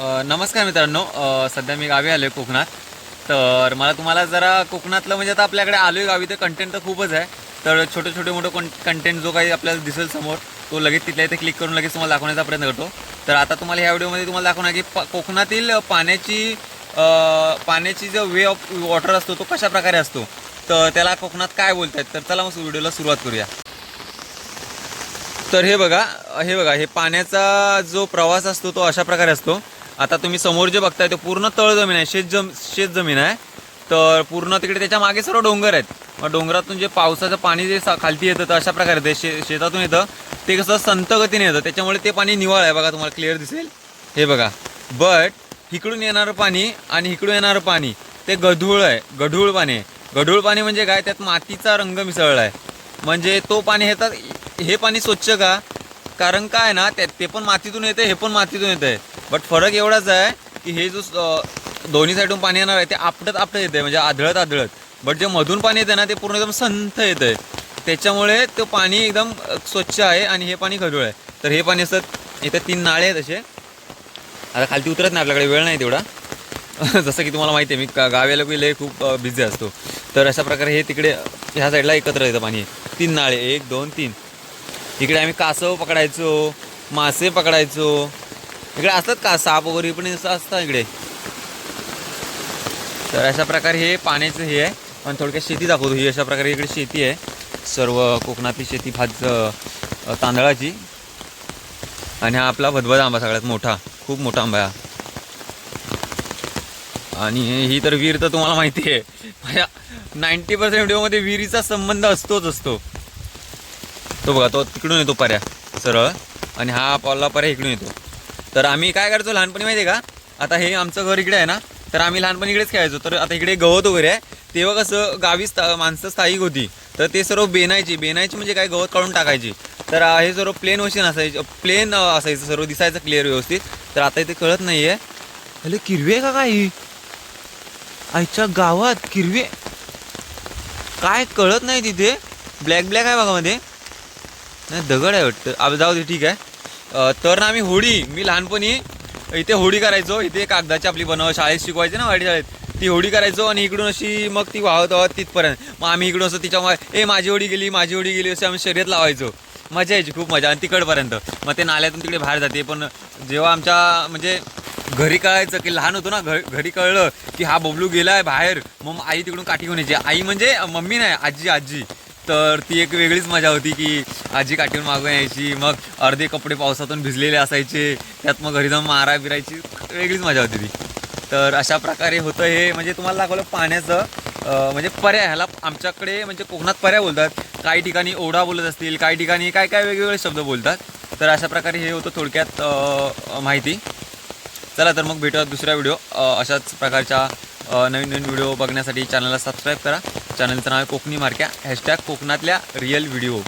नमस्कार मित्रांनो. सध्या मी गावी आलो आहे कोकणात. तर मला तुम्हाला जरा कोकणातलं म्हणजे आता आपल्याकडे आलो आहे गावी तर कंटेंट तर खूपच आहे. तर छोटे छोटे मोठे कंटेंट जो काही आपल्याला दिसेल समोर तो लगेच तिथल्या इथे क्लिक करून लगेच तुम्हाला दाखवण्याचा प्रयत्न करतो. तर आता तुम्हाला ह्या व्हिडिओमध्ये तुम्हाला दाखवणार की प- कोकणातील पाण्याची पाण्याची जो वे ऑफ वॉटर असतो तो कशा प्रकारे असतो? तर त्याला कोकणात काय बोलतात तर चला मग व्हिडिओला सुरुवात करूया. तर हे बघा हे बघा हे पाण्याचा जो प्रवास असतो तो अशा प्रकारे असतो. आता तुम्ही समोर जे बघताय ते पूर्ण तळ जमीन आहे शेत जम शेत जमीन आहे. तर पूर्ण तिकडे त्याच्यामागे सर्व डोंगर आहेत. मग डोंगरातून जे पावसाचं पाणी जे सा- खालती येतं तर अशा प्रकारे ते शे शेतातून येतं. ते कसं संत गतीने येतं. त्याच्यामुळे ते पाणी निवाळ आहे. बघा तुम्हाला क्लिअर दिसेल? हे बघा. बट इकडून येणारं पाणी आणि इकडून येणारं पाणी ते गढूळ आहे. गढूळ पाणी आहे. गढूळ पाणी म्हणजे काय? त्यात मातीचा रंग मिसळला आहे. म्हणजे तो पाणी येतात हे पाणी स्वच्छ का? कारण काय ना ते ते पण मातीतून येतं हे पण मातीतून येते बट फरक एवढाच आहे की हे जो दोन्ही साईडून पाणी येणार आहे ते आपटत आपटत येते म्हणजे आदळत आदळत. बट जे मधून पाणी येतं ना ते पूर्ण एकदम संथ येतं त्याच्यामुळे तो पाणी एकदम स्वच्छ आहे आणि हे पाणी खडूळ आहे. तर हे पाणी असं इथे तीन नाळे आहेत असे. आता खालती उतरत नाही आपल्याकडे वेळ नाही तेवढा. जसं की तुम्हाला माहिती आहे मी गावेला गावाला गेले खूप बिझी असतो. तर अशा प्रकारे हे तिकडे ह्या साईडला एकत्र येतं पाणी. तीन नाळे एक दोन तीन. इकडे आम्ही कासव पकडायचो मासे पकडायचो. इकडे असतात का? साप वगैरे पण असं असतं इकडे. तर अशा प्रकारे हे पाण्याचं हे आहे. पण थोडक्यात शेती दाखवतो. ही अशा प्रकारे इकडे शेती आहे. सर्व कोकणातली शेती फार तांदळाची. आणि हा आपला भदभद आंबा सगळ्यात मोठा. खूप मोठा आंबा हा. आणि ही तर विहीर तर तुम्हाला माहिती आहे. नाईन्टी पर्सेंट व्हिडिओमध्ये विहिरीचा संबंध असतोच असतो. तो बघा तो तिकडून येतो पर्या. सरळ. आणि हा आपला पर्या इकडून येतो. तर आम्ही काय करायचो लहानपणी माहिती आहे का? आता हे आमचं घर इकडे आहे ना तर आम्ही लहानपणी इकडेच खेळायचो. तर आता इकडे गवत वगैरे आहे. तेव्हा कसं गावी स्था माणसं स्थायिक होती. तर ते सर्व बेनायची बेनायची म्हणजे काय गवत काढून टाकायची. तर हे सर्व प्लेन मशीन असायचं प्लेन असायचं सर्व दिसायचं क्लिअर व्यवस्थित. तर आता इथे कळत नाही आहे हॅलो किरवे आहे का काही आईच्या गावात किरवे काय कळत नाही तिथे. ब्लॅक ब्लॅक आहे बघा मध्ये. नाही दगड आहे वाटतं. अब जाऊ दे ठीक आहे. तर ना आम्ही होडी मी लहानपणी इथे होडी करायचो. इथे कागदाची आपली बनव शाळेत शिकवायचे ना वाडी शाळेत. ती होडी करायचो आणि इकडून अशी मग ती वाहत वाहत तिथपर्यंत. मग आम्ही इकडून असं तिच्यामुळे ए माझी होडी गेली माझी होडी गेली असं आम्ही शर्यत लावायचो. मजा यायची खूप मजा. आणि तिकडपर्यंत. मग ते नाल्यातून तिकडे बाहेर जाते. पण जेव्हा आमच्या म्हणजे घरी कळायचं की लहान होतो ना घ घरी कळलं की हा बबलू गेला आहे बाहेर. मग आई तिकडून काठी घेऊन यायची. आई म्हणजे मम्मी नाही आजी आजी. तर ती एक वेगळीच मजा होती की आजी काठीवर मागून यायची मग अर्धे कपडे पावसातून भिजलेले असायचे त्यात मग घरी जाऊन मारा बिरायची वेगळीच मजा होती ती. तर अशा प्रकारे होतं हे म्हणजे तुम्हाला दाखवलं पाण्याचं म्हणजे पर्याय ह्याला आमच्याकडे म्हणजे कोकणात पर्याय बोलतात. काही ठिकाणी ओढा बोलत असतील काही ठिकाणी काय काय वेगवेगळे शब्द बोलतात. तर अशा प्रकारे हे होतं थोडक्यात माहिती. चला तर मग भेटूयात दुसऱ्या व्हिडिओ अशाच प्रकारच्या नवीन नवीन व्हिडिओ बघण्यासाठी चॅनलला सबस्क्राईब करा. चॅनलचं नाव आहे कोकणी मार्क्या. हॅशटॅग कोकणातल्या रिअल व्हिडिओ.